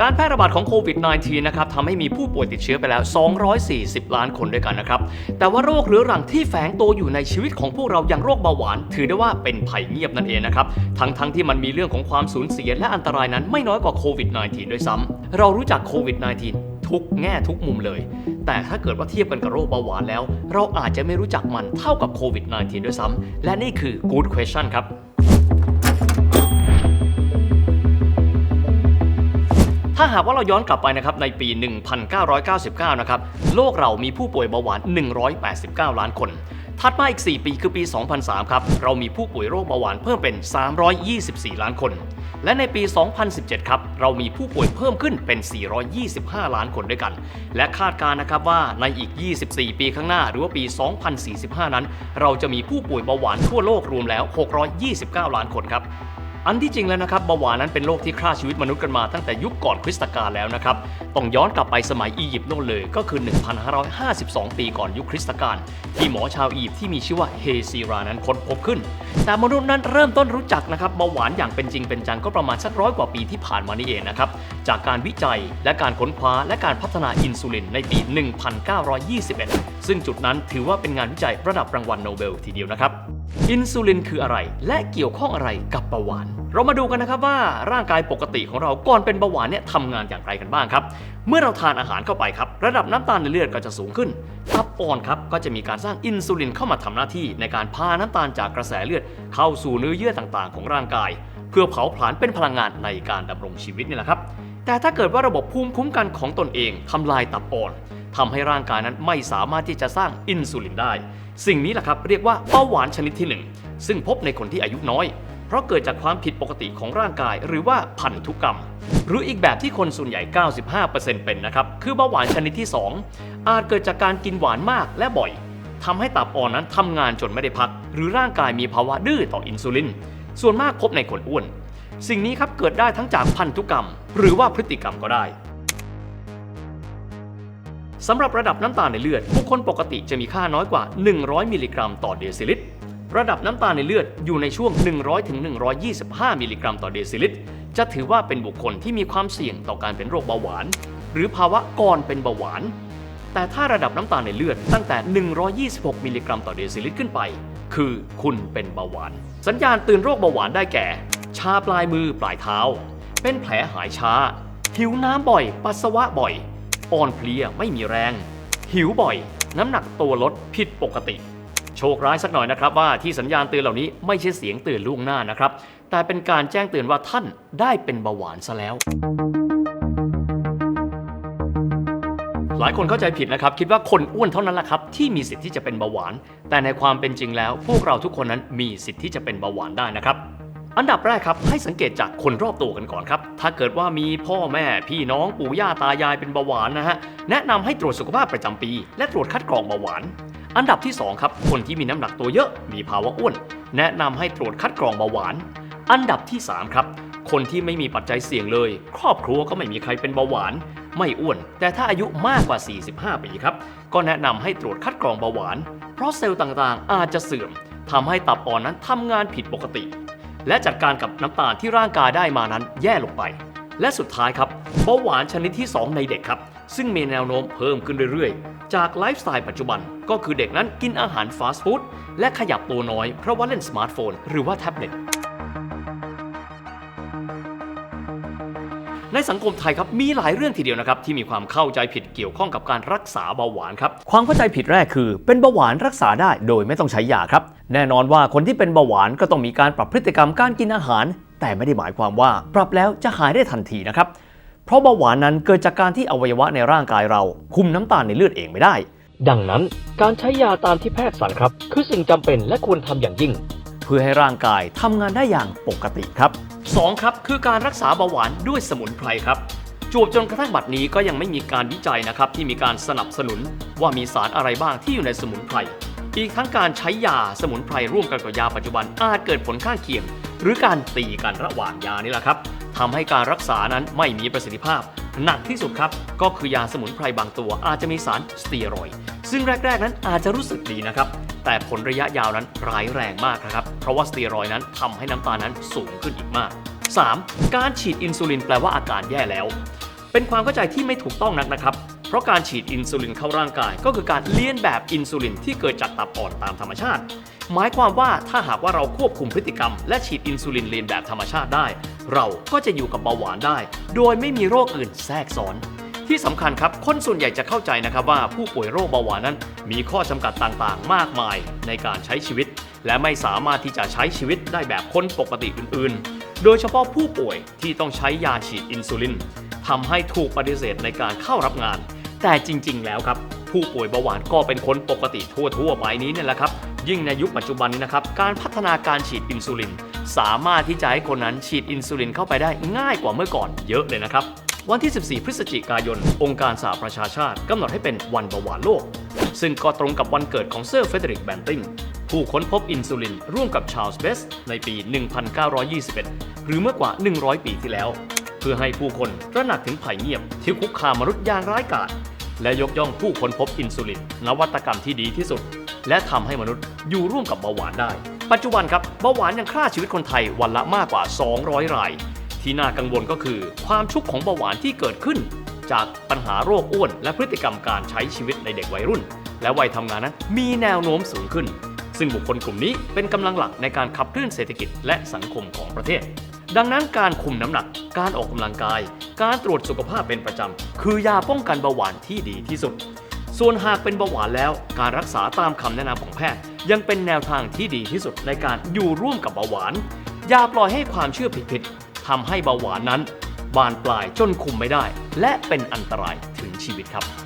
การแพร่ระบาดของโควิด -19 นะครับทำให้มีผู้ป่วยติดเชื้อไปแล้ว 240 ล้านคนด้วยกันนะครับ แต่ว่าโรคเรื้อรังที่แฝงตัวอยู่ในชีวิตของพวกเราอย่างโรคเบาหวาน ถือได้ว่าเป็นภัยเงียบนั่นเองนะครับ ทั้งๆทที่มันมีเรื่องของความสูญเสียและอันตรายนั้นไม่น้อยกว่าโควิด -19 ด้วยซ้ำเรารู้จักโควิด -19 ทุกแง่ทุกมุมเลย แต่ถ้าเกิดว่าเทียบกันกับโรคเบาหวานแล้ว เราอาจจะไม่รู้จักมันเท่ากับโควิด -19 ด้วยซ้ำและนี่คือ good question ครับ ถ้าหากว่าเราย้อนกลับไปนะครับในปี 1999 นะครับ โลกเรามีผู้ป่วยเบาหวาน 189 ล้านคน ถัดมาอีก 4 ปีคือปี 2003 ครับ เรามีผู้ป่วยโรคเบาหวานเพิ่มเป็น 324 ล้านคน และในปี 2017 ครับ เรามีผู้ป่วยเพิ่มขึ้นเป็น 425 ล้านคนด้วยกัน และคาดการณ์นะครับว่าในอีก 24 ปีข้างหน้าหรือว่าปี 2045 นั้น เราจะมีผู้ป่วยเบาหวานทั่วโลกรวมแล้ว 629 ล้านคนครับ อันที่จริงแล้วนะครับเบาหวานนั้นเป็นโรคที่ฆ่าชีวิตมนุษย์กันมาตั้งแต่ยุคก่อนคริสตกาลแล้วนะครับต้องย้อนกลับไปสมัยอียิปต์โน่นเลยก็คือ 1,552 ปีก่อนยุคคริสตกาลที่หมอชาวอียิปต์ที่มีชื่อว่าเฮซีรานั้นค้นพบขึ้น แต่มนุษย์นั้นเริ่มต้นรู้จักนะครับเบาหวานอย่างเป็นจริงเป็นจังก็ประมาณสักร้อยกว่าปีที่ผ่านมานี่เองนะครับจากการวิจัยและการค้นคว้าและการพัฒนาอินซูลินในปี 1921 ซึ่งจุดนั้นถือว่าเป็นงานวิจัยระดับรางวัลโนเบลทีเดียวนะครับ อินซูลินคืออะไร และเกี่ยวข้องอะไรกับเบาหวาน เรามาดูกันนะครับว่าร่างกายปกติของเราก่อนเป็นเบาหวานเนี่ยทำงานอย่างไรกันบ้างครับ เมื่อเราทานอาหารเข้าไปครับ ระดับน้ำตาลในเลือดก็จะสูงขึ้นตับอ่อนครับก็จะมีการสร้างอินซูลินเข้ามาทำหน้าที่ในการพาน้ำตาลจากกระแสเลือด เข้าสู่เนื้อเยื่อต่างๆ ของร่างกาย เพื่อเผาผลาญเป็นพลังงานในการดำรงชีวิตนี่แหละครับแต่ถ้าเกิดว่าระบบภูมิคุ้มกันของตนเองทำลายตับอ่อน ทำให้ร่างกายนั้นไม่สามารถที่จะสร้างอินซูลินได้ สิ่งนี้แหละครับเรียกว่าเบาหวานชนิดที่ 1 ซึ่งพบในคนที่อายุน้อย เพราะเกิดจากความผิดปกติของร่างกาย หรือว่าพันธุกรรม หรืออีกแบบที่คนส่วนใหญ่ 95%เป็นนะครับคือเบาหวานชนิดที่ 2 อาจเกิดจากการกินหวานมากและบ่อยทำให้ตับอ่อนนั้นทำงานจนไม่ได้พัก หรือร่างกายมีภาวะดื้อต่ออินซูลินส่วนมากพบในคนอ้วน สิ่งนี้ครับเกิดได้ทั้งจากพันธุกรรม หรือว่าพฤติกรรมก็ได้ สำหรับระดับน้ำตาลในเลือดบุคคลปกติจะมีค่าน้อยกว่า 100 มิลลิกรัมต่อเดซิลิตร ระดับน้ำตาลในเลือดอยู่ในช่วง 100ถึง125 มิลลิกรัมต่อเดซิลิตร จะถือว่าเป็นบุคคลที่มีความเสี่ยงต่อการเป็นโรคเบาหวาน หรือภาวะก่อนเป็นเบาหวาน แต่ถ้าระดับน้ำตาลในเลือดตั้งแต่ 126 มิลลิกรัมต่อเดซิลิตรขึ้นไป คือคุณเป็นเบาหวาน สัญญาณเตือนโรคเบาหวานได้แก่ ชาปลายมือปลายเท้า เป็นแผลหายช้า หิวน้ำบ่อย ปัสสาวะบ่อย อ่อนเพลียไม่มีแรง หิวบ่อย น้ำหนักตัวลดผิดปกติ โชคร้ายสักหน่อยนะครับว่าที่สัญญาณเตือนเหล่านี้ไม่ใช่เสียงเตือนล่วงหน้านะครับ แต่เป็นการแจ้งเตือนว่าท่านได้เป็นเบาหวานซะแล้วหลายคนเข้าใจผิดนะครับ คิดว่าคนอ้วนเท่านั้นแหละครับ ที่มีสิทธิ์ที่จะเป็นเบาหวาน แต่ในความเป็นจริงแล้ว พวกเราทุกคนนั้นมีสิทธิ์ที่จะเป็นเบาหวานได้นะครับ อันดับแรกครับให้สังเกตจากคนรอบตัวกันก่อนครับ ถ้าเกิดว่ามีพ่อแม่พี่น้องปู่ย่าตายายเป็นเบาหวานนะฮะแนะนำให้ตรวจสุขภาพประจำปี และตรวจคัดกรองเบาหวาน อันดับที่2ครับคนที่มีน้ำหนักตัวเยอะมีภาวะอ้วน แนะนำให้ตรวจคัดกรองเบาหวาน อันดับที่3ครับคนที่ไม่มีปัจจัยเสี่ยงเลย ครอบครัวก็ไม่มีใครเป็นเบาหวาน ไม่อ้วน แต่ถ้าอายุมากกว่า 45 ปีครับ ก็แนะนำให้ตรวจคัดกรองเบาหวาน เพราะเซลล์ต่างๆ อาจจะเสื่อมทำให้ตับอ่อนนั้นทำงานผิดปกติ และจัดการกับน้ำตาลที่ร่างกายได้มานั้นแย่ลงไป และสุดท้ายครับเบาหวานชนิดที่ 2 ในเด็กครับ ซึ่งมีแนวโน้มเพิ่มขึ้นเรื่อยๆ จากไลฟ์สไตล์ปัจจุบันก็คือเด็กนั้นกินอาหารฟาสต์ฟู้ดและขยับตัวน้อยเพราะว่าเล่นสมาร์ทโฟนหรือว่าแท็บเล็ต ในสังคมไทยครับมีหลายเรื่องทีเดียวนะครับที่มีความเข้าใจผิดเกี่ยวข้องกับการรักษาเบาหวานครับความเข้าใจผิดแรกคือ เป็นเบาหวานรักษาได้โดยไม่ต้องใช้ยาครับแน่นอนว่าคนที่เป็นเบาหวานก็ต้องมีการปรับพฤติกรรมการกินอาหาร แต่ไม่ได้หมายความว่า ปรับแล้วจะหายได้ทันทีนะครับเพราะเบาหวานนั้นเกิดจากการที่อวัยวะในร่างกายเรา คุมน้ำตาลในเลือดเองไม่ได้ ดังนั้นการใช้ยาตามที่แพทย์สั่งครับ คือสิ่งจำเป็นและควรทำอย่างยิ่ง เพื่อให้ร่างกายทำงานได้อย่างปกติครับ 2. ครับ คือการรักษาเบาหวานด้วยสมุนไพรครับจวบจนกระทั่งบัดนี้ก็ยังไม่มีการวิจัยนะครับที่มีการสนับสนุนว่ามีสารอะไรบ้างที่อยู่ในสมุนไพร อีกทั้งการใช้ยาสมุนไพรร่วมกันกับยาปัจจุบันอาจเกิดผลข้างเคียง หรือการตีกันระหว่างยานี่แหละครับทำให้การรักษานั้นไม่มีประสิทธิภาพ หนักที่สุดครับ ก็คือยาสมุนไพรบางตัวอาจจะมีสารสเตียรอยซึ่งแรก ๆ นั้นอาจจะรู้สึกดีนะครับ แต่ผลระยะยาวนั้นร้ายแรงมากนะครับ เพราะว่าสเตียรอยนั้นทำให้น้ำตาลนั้นสูงขึ้นอีกมาก 3. การฉีดอินซูลินแปลว่าอาการแย่แล้ว เป็นความเข้าใจที่ไม่ถูกต้องนักนะครับ เพราะการฉีดอินซูลินเข้าร่างกาย ก็คือการเลียนแบบอินซูลินที่เกิดจากตับอ่อนตามธรรมชาติ หมายความว่าถ้าหากว่าเราควบคุมพฤติกรรม และฉีดอินซูลินเลียนแบบธรรมชาติได้ เราก็จะอยู่กับเบาหวานได้ โดยไม่มีโรคอื่นแทรกซ้อน ที่สำคัญครับ คนส่วนใหญ่จะเข้าใจนะครับว่าผู้ป่วยโรคเบาหวานนั้น มีข้อจำกัดต่างๆ มากมายในการใช้ชีวิต และไม่สามารถที่จะใช้ชีวิตได้แบบคนปกติอื่นๆ โดยเฉพาะผู้ป่วยที่ต้องใช้ยาฉีดอินซูลินทำให้ถูกปฏิเสธในการเข้ารับงาน แต่จริง ๆ แล้วครับ ผู้ป่วยเบาหวานก็เป็นคนปกติทั่วๆไปนี้เนี่ยแหละครับ ยิ่งในยุคปัจจุบันนี้นะครับ การพัฒนาการฉีดอินซูลิน สามารถที่จะให้คนนั้นฉีดอินซูลินเข้าไปได้ง่ายกว่าเมื่อก่อนเยอะเลยนะครับ วันที่ 14 พฤศจิกายน องค์การสหประชาชาติกำหนดให้เป็นวันเบาหวานโลก ซึ่งก็ตรงกับวันเกิดของเซอร์เฟเดริกแบนติงผู้ค้นพบอินซูลินร่วมกับชาร์ลส์เบสในปี 1921 หรือเมื่อกว่า 100 ปีที่แล้ว เพื่อให้ผู้คนตระหนักถึงภัยเงียบที่คุกคามมนุษย์อย่างร้ายกาจและยกย่องผู้ค้นพบอินซูลิน นวัตกรรมที่ดีที่สุด และทำให้มนุษย์อยู่ร่วมกับเบาหวานได้ ปัจจุบันครับเบาหวานยังฆ่าชีวิตคนไทยวันละมากกว่า 200 ราย ที่น่ากังวลก็คือ ความชุกของเบาหวานที่เกิดขึ้น จากปัญหาโรคอ้วน และพฤติกรรมการใช้ชีวิตในเด็กวัยรุ่น และวัยทำงานนั้นมีแนวโน้มสูงขึ้น ซึ่งบุคคลกลุ่มนี้เป็นกำลังหลักในการขับเคลื่อนเศรษฐกิจและสังคมของประเทศ ดังนั้นการคุมน้ำหนัก การออกกำลังกาย การตรวจสุขภาพเป็นประจำคือยาป้องกันเบาหวานที่ดีที่สุด ส่วนหากเป็นเบาหวานแล้ว การรักษาตามคำแนะนำของแพทย์ ยังเป็นแนวทางที่ดีที่สุดในการอยู่ร่วมกับเบาหวานอย่าปล่อยให้ความเชื่อผิด ทำให้เบาหวานนั้น บานปลายจนคุมไม่ได้ และเป็นอันตรายถึงชีวิตครับ